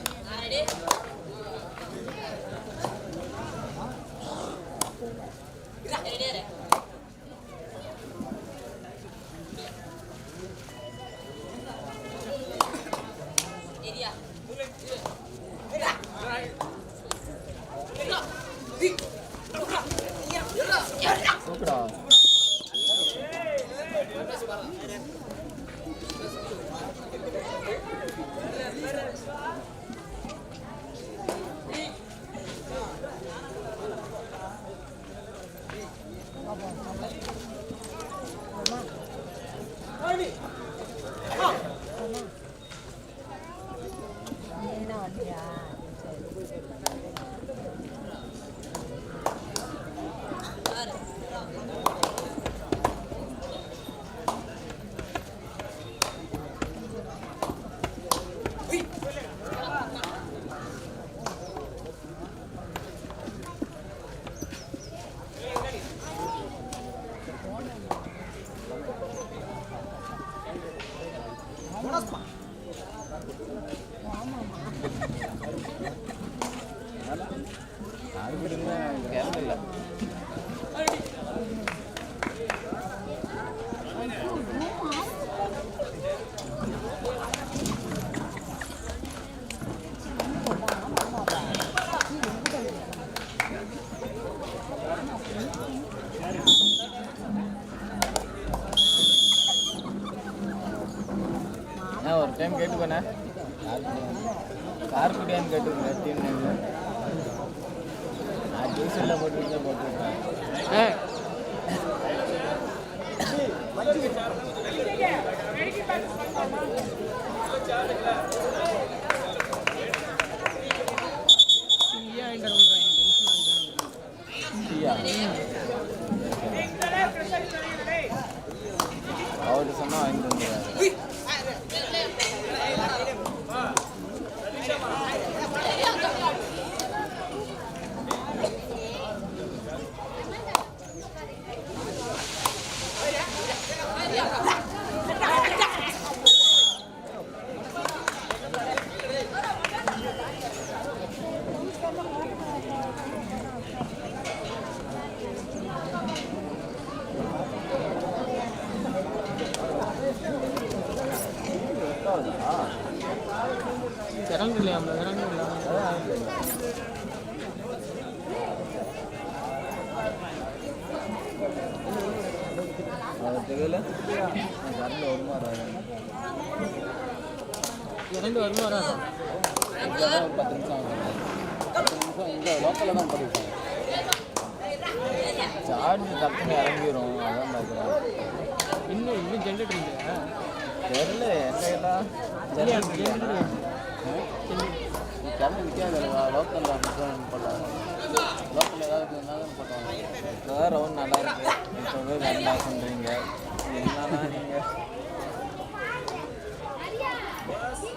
சூப்பரா Yeah. அது வருமா வராது இரண்டு வருமா ஒரு பத்து நிமிஷம் ஆகும் பத்து நிமிஷம் இங்கே லோக்கலில் தான் படிப்பேன் சார்ஜ் டக்குன்னு இறங்கிரும் அதான் பார்க்குறேன் இன்னும் இன்னும் ஜென்ரேட்டர் இல்லையா தெரியல எங்க கேட்டால் கரண்ட் நிற்காதுல்ல லோக்கலில் மட்டும் போடலாம் லோக்கல் ஏதாவது இருந்தாலும் போட்டாங்க இப்போ ரவுண்ட் நல்லா இருக்கு. இப்போ நல்லா கரண்ட்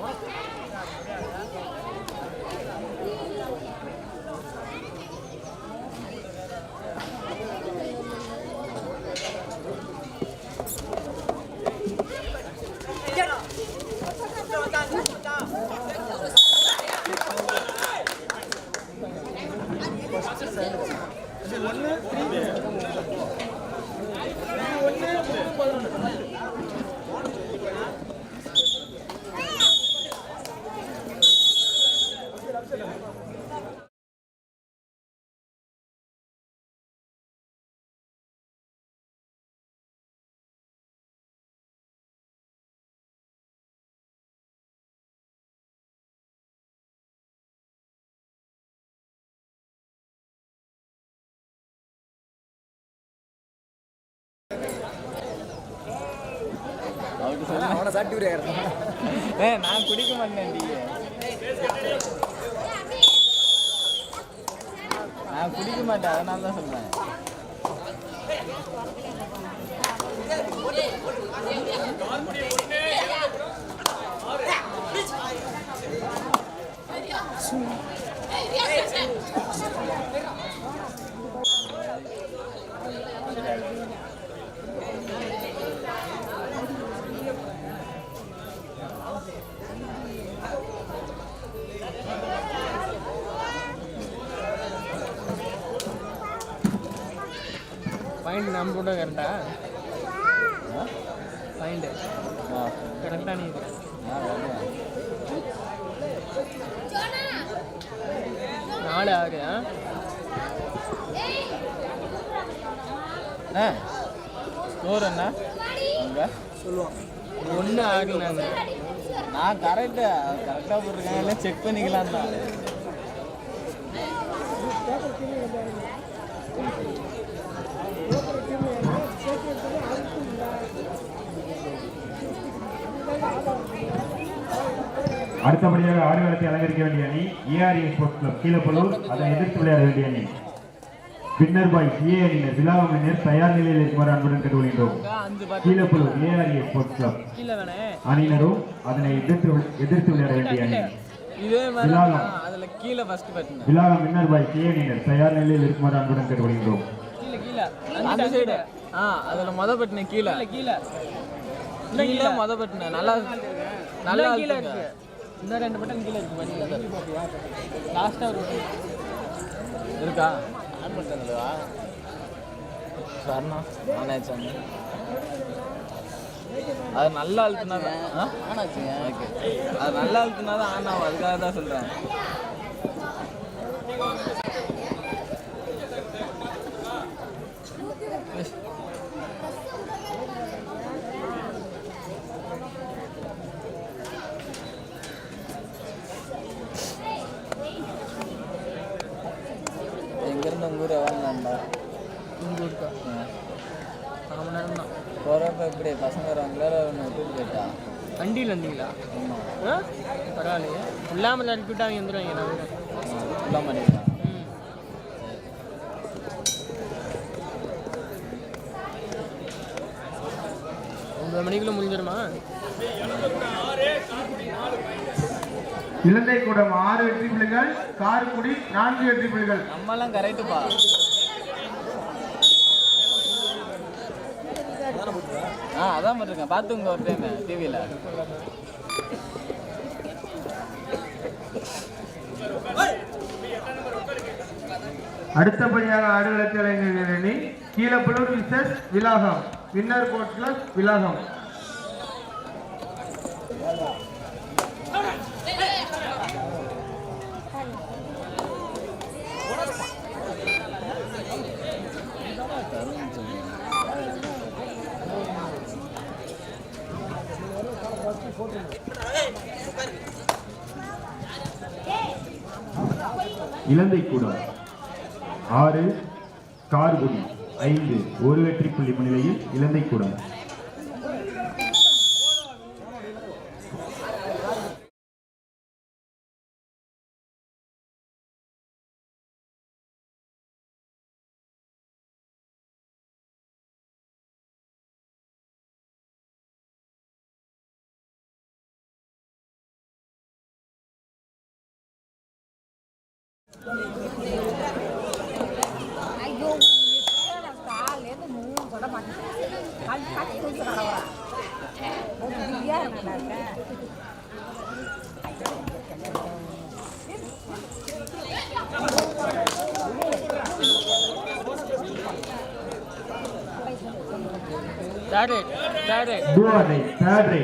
ஆஃப் அவனை சாட்டி விடு ஏ நான் குடிக்க மாட்டேன் டீ அடிக்க மாட்டேன் அதனால தான் சொல்கிறேன் பாயிண்ட் நம்ம கூட கரெக்டா? பாயிண்ட் கரெக்டாக நீ நாலு ஆறு ஆ? அண்ணா ஸ்கோர் என்ன? அங்கே ஒன்று ஆறு நான் கரெக்டு கரெக்டாக போட்டிருக்கேன். எல்லாம் செக் பண்ணிக்கலாம் தான் அடுத்தபடியாக ஆடுகளத்தை அலங்கரிக்க வேண்டிய அணி ஏஆர்ஏ ஸ்போர்ட்ஸ் கிளப் கீழப்பலூர் அதனை எதிர்த்து விளையாட வேண்டிய அணி. வின்னர் பாய் ஏ அணியினர் அணியினர் தயார் நிலையில் இருக்குமாறு அன்புடன் கேட்டுக்கொள்கின்றோம். கீழப்பலூர் ஏஆர்ஏ ஸ்போர்ட்ஸ் கிளப் அணியினரும் அதனை எதிர்த்து எதிர்த்து விளையாட வேண்டிய அணி. இதே மாதிரி விழாலம். அதில் கீழே ஃபஸ்ட்டு பட்டினேன் விழாவும் வின்னர் பாய் கே அணியினர் தயார் நிலையில் இருக்குமாறு அன்புடன் கேட்டுக்கொள்கின்றோம். கீழே கீழே அந்த சைடு ஆ அதில் மொத பட்டினேன் கீழே. கீழே. கீழே மொத பட்டினேன் நல்லா நல்லா கீழே. இருக்கு. இந்த ரெண்டு பட்டன் கீழே இருக்கு பாத்தீங்களா லாஸ்ட்டாக ஒரு. இருக்கா? ஆன் பண்ணிட்டேங்களா சரணா ஆன் ஆயிடுச்சாங்க அது நல்லா அழுத்தினா தான் ஆன் ஆச்சுங்க ஓகே அது நல்லா அழுத்தினா தான் ஆன் ஆகும். அதுக்காக தான் சொல்கிறேன் இல்லாமல் இறக்கி விட்டு அவங்க வந்துடுவாங்க நான் ம். ஒன்பது மணிக்குள்ள முடிஞ்சிருமா? இலந்தை கூடம் ஆறு வெற்றி புள்ளிகள் காரைக்குடி நான்கு வெற்றி புள்ளிகள். நம்மலாம் கரெக்டுப்பா ஆ அதான் பண்ணிருக்கேன் பார்த்துங்க ஒரு டைம் டிவியில் அடுத்தபடியாக ஆடுகள கலைஞர் அணி கீழப்பலூர் விசஸ் விலாகம். வின்னர் கோட்ல விலாகம். இலந்தை கூடம். ஆறு கார்குடி. ஐந்து ஒரு வெற்றி புள்ளி முன்னிலையில் இலந்தை கூடம். இருக்கேன் தேர்ட் ரைட் தேர்ட்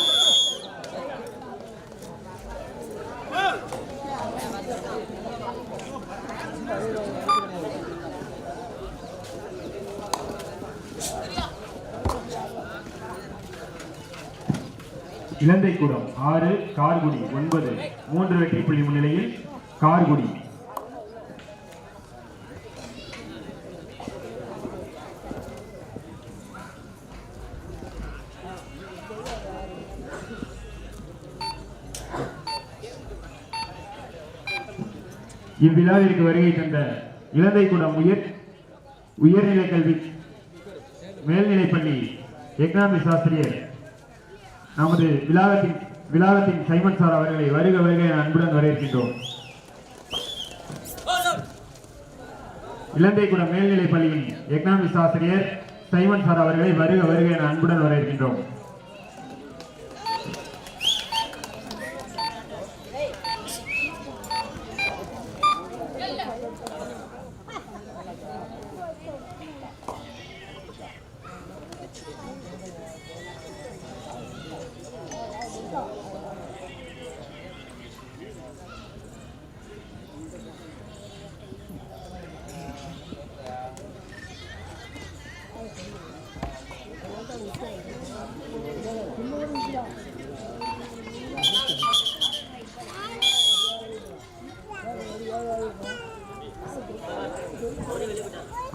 இலந்தைக்குடம் ஆறு கார்குடி ஒன்பது மூன்று வெற்றி புள்ளி முன்னிலையில் கார்குடி. இவ்விழாவிற்கு வருகை தந்த இலந்தைக்குடம் உயர் உயர்நிலை கல்வி மேல்நிலைப்பள்ளி எக்கனாமிக்ஸ் ஆசிரியர் நமது விழாவத்தின் விழாவத்தின் சைமன் சார் அவர்களை வருக வருக என அன்புடன் வரவேற்கின்றோம். இலந்தைக்குடம் மேல்நிலைப் பள்ளியின் எக்கனாமிக்ஸ் ஆசிரியர் சைமன் சார் அவர்களை வருக வருக என அன்புடன் வரவேற்கின்றோம்.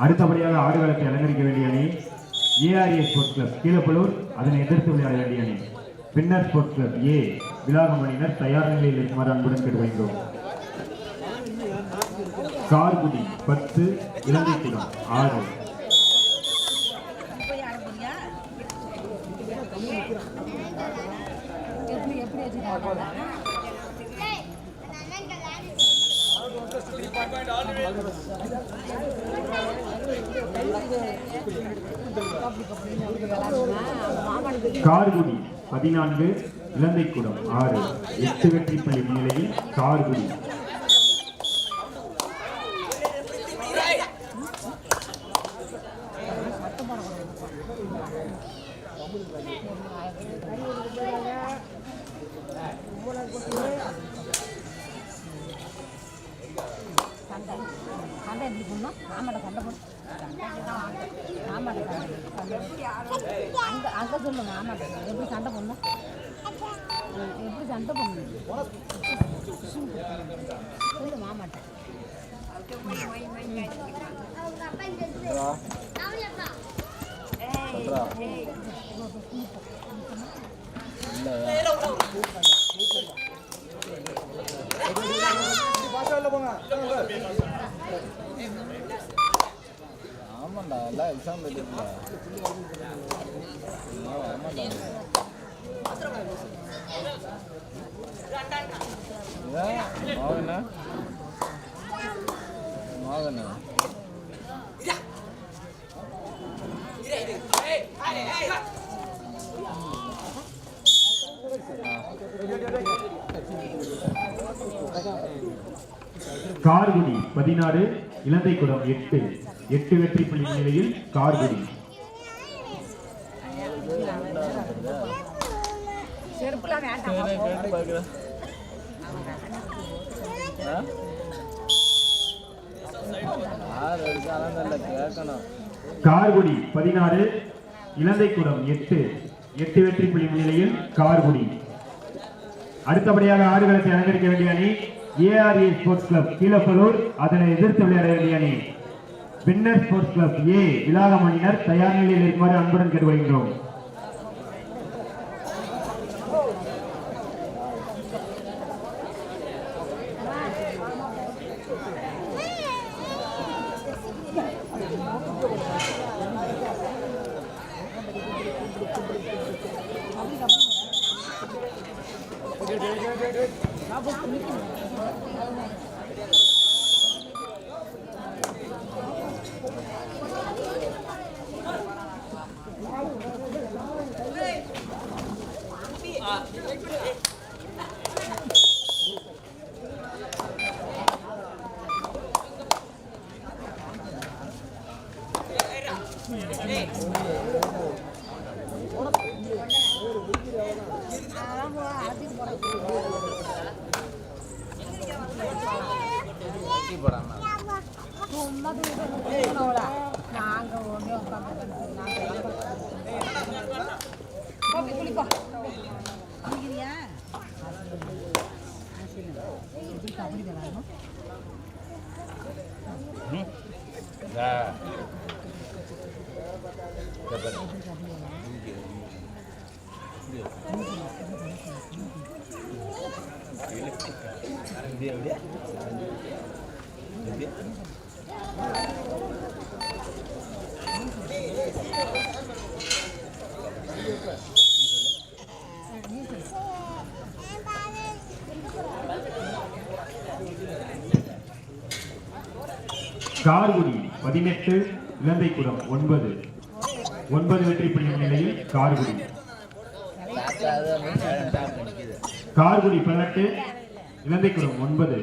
அடுத்தபடியாக ஆடுகளத்தை அலங்கரிக்க வேண்டிய அணி ஏஆர்ஏ ஸ்போர்ட்ஸ் கிளப் கீழப்பலூர். அதனை எதிர்த்து விளையாட வேண்டிய அணி பின்னர் ஸ்போர்ட்ஸ் கிளப் ஏ விலாகம் அணியினர் தயார் நிலையில் இருக்குமாறு அன்புடன் கேட்டுக்கொள்கிறோம். கார்குடி பத்து இலங்கைக்குடம் ஆறு. கார்குடி பதினான்கு இலந்தைக்குடம் ஆறு. எட்டு வெற்றி பள்ளி நிலையில் கார்குடி. ஆமாண்டா எல்லாம் எக்ஸாம் எழுதிருக்கா. ஆமாண்டா இதான் மோகனா கார்குடி பதினாறு இலந்தைக்குடம் எட்டு. எட்டு வெற்றி புள்ளி நிலையில் கார்குடி. கார்குடி பதினாறு இலந்தைக்குடம் எட்டு. எட்டு வெற்றி புள்ளி நிலையில் கார்குடி. அடுத்தபடியாக ஆடுகளத்தை அலங்கரிக்க வேண்டிய அணி ஏஆர்ஏ ஸ்போர்ட்ஸ் கிளப் கீழப்பலூர் அதனை எதிர்த்து விளையாட வேண்டிய அணி பின்னர் ஸ்போர்ட்ஸ் கிளப் ஏ விலாகம் அணியினர் தயார் நிலையில் இருக்குமாறு அன்புடன் கேட்டு வருகின்றோம் தூக்கணும்ல நாங்கள் ஒன்றே உட்காந்து கார்குடி பதினெட்டு இலந்தைக்குளம் ஒன்பது. ஒன்பது வெற்றி புள்ளி நிலையில் கார்குடி. கார்குடி பதினெட்டு இலந்தைக்குளம் ஒன்பது.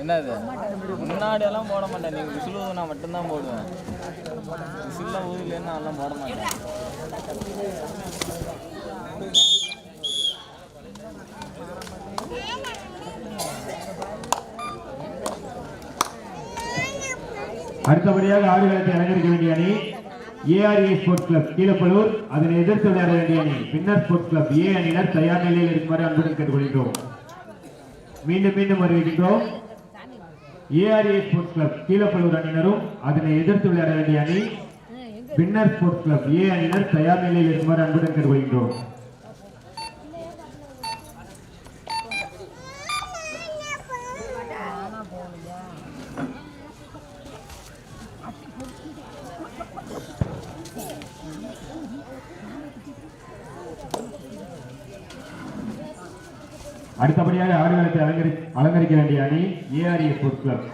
என்னது? முன்னாடி எல்லாம் போட மாட்டேன். நீங்க விசில் ஊதுனா மட்டும்தான் போடுவேன். விசில்லாம் ஊதுலேன்னு எல்லாம் போட மாட்டேன். அடுத்தபடியாக ஆடுகளத்தை அலங்கரிக்க வேண்டிய அணி ஏஆர்ஏ ஸ்போர்ட்ஸ் கிளப் கீழப்பலூர். அதனை எதிர்த்து விளையாட வேண்டிய அணி பின்னர் ஸ்போர்ட்ஸ் கிளப் ஏ அணியினர் தயார் நிலையில் இருக்குமாறு அன்புடன் கேட்டுக்கொள்கிறோம் மீண்டும் மீண்டும் அறிவிக்கின்றோம் ஏஆர்ஏ ஸ்போர்ட்ஸ் கிளப் கீழப்பலூர் அணியினரும் அதனை எதிர்த்து விளையாட வேண்டிய அணி பின்னர் ஸ்போர்ட்ஸ் கிளப் ஏ அணியினர் தயார் நிலையில் இருக்குமாறு அன்புடன் கேட்டுக்கொள்கிறோம் அடுத்தபடியாக ஆடுகளத்தை அலங்கரி அலங்கரிக்க வேண்டிய அணி ஏஆர்ஏ ஸ்போர்ட்ஸ் கிளப்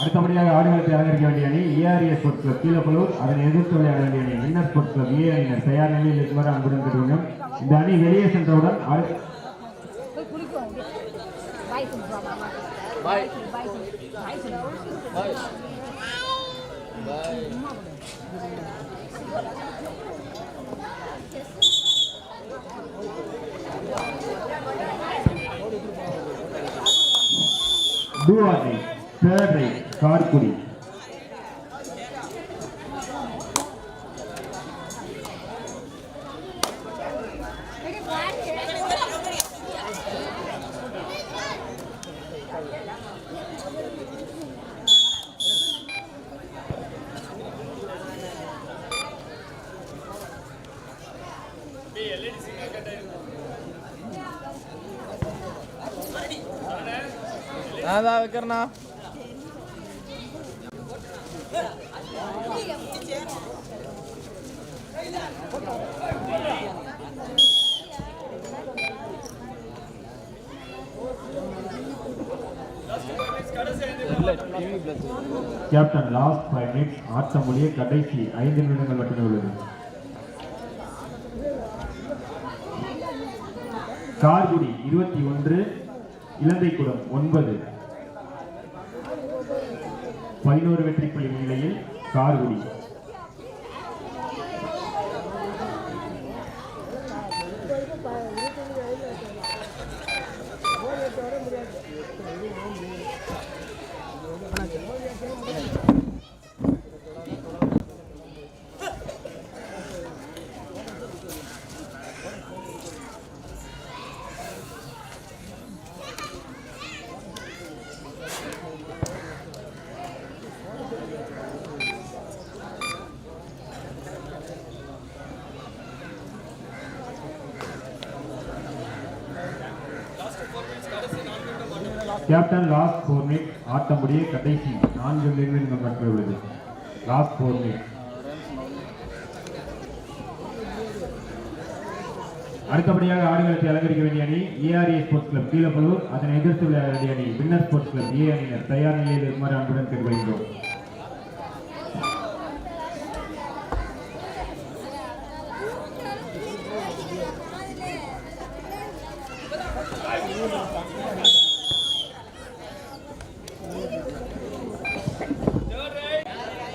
அடுத்தபடியாக ஆடுகளத்தை அலங்கரிக்க வேண்டிய அணி ஏஆர்ஏ ஸ்போர்ட்ஸ் கிளப் கீழப்பலூர் அதனை எதிர்த்து விளையாட வேண்டிய அணி இன்னர் ஸ்போர்ட்ஸ் கிளப் ஏ அணியினர் தயார் நிலையில் இருக்குமாறு அன்புடன் கேட்டுக்கொள்கிறோம். இந்த அணி வெளியே சென்றவுடன் Bye போய் குளிக்கும் பாய் சொல்லுவா மாமா பாய் பாய் சொல்லு பாய் சொல்லு பாய் பாய் டூவாதி தேர்ட் ரைட் கார்குடி நான் தான் வைக்கிறேண்ணா TV plus captain last five minutes ஆட்டம் முடிய கடைசி ஐந்து நிமிடங்கள் மட்டுமே உள்ளது. கார்குடி இருபத்தி ஒன்று இலந்தைக்குடம் ஒன்பது. பதினோரு வெற்றி புள்ளி நிலையில் Karkudi captain last four minute ஆட்டம் முடிய கடைசி நான்கு நிமிடங்கள் மட்டுமே உள்ளது லாஸ்ட் ஃபோர் மினிட் அடுத்தபடியாக ஆடுகளத்தை அலங்கரிக்க வேண்டிய அணி ஏஆர்ஏ ஸ்போர்ட்ஸ் கிளப் கீழப்பலூர் அதனை எதிர்த்து விளையாட வேண்டிய அணி வின்னர் ஸ்போர்ட்ஸ் கிளப் ஏ அணியினர் தயார் நிலையில் இருக்குமாறு அன்புடன் கேட்டுக்கொள்கிறோம்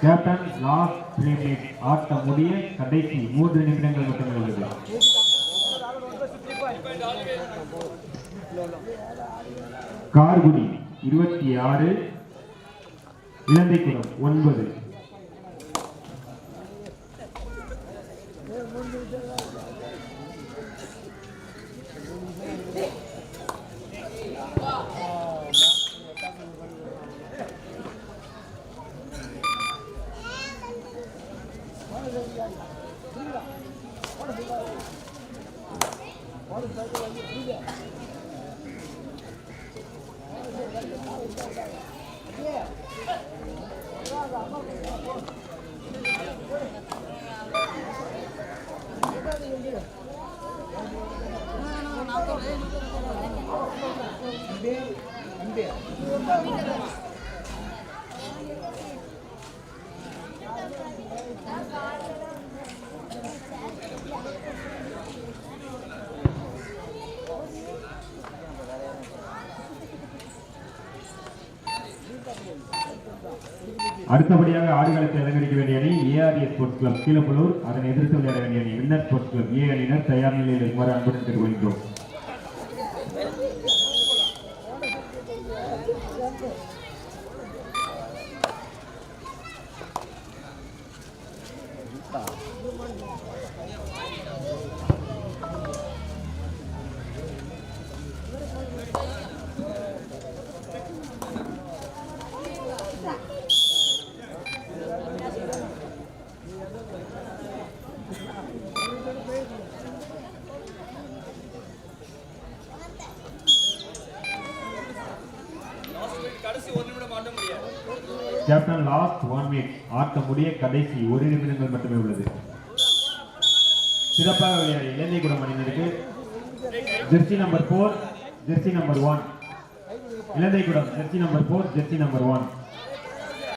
கேப்டன் லாஸ்ட் த்ரீ மினிட் ஆட்டம் முடிய கடைசி மூன்று நிமிடங்கள் மட்டுமே உள்ளது. கார்குடி இருபத்தி ஆறு இலந்தைக்குளம் ஒன்பது. அடுத்தபடியாக ஆடுகளத்தை அலங்கரிக்க வேண்டிய அணி ஏஆர்ஏ ஸ்போர்ட்ஸ் கிளப் கீழப்பலூர். அதனை எதிர்த்து விளையாட வேண்டிய அணி வின்னர் ஸ்போர்ட்ஸ் கிளப் ஏ அணியினர் தயார் நிலையில் இருக்குமாறு அன்புடன் கேட்டுக்கொள்கிறோம் கேப்டன் லாஸ்ட் ஒன் மினிட் ஆட்ட முடிய கடைசி ஒரு நிமிடங்கள் மட்டுமே உள்ளது. சிறப்பாக விளையாடிய இலந்தைக்குடம் அணியினருக்கு jersey number four jersey number one Ilanthaikudam jersey number four jersey number one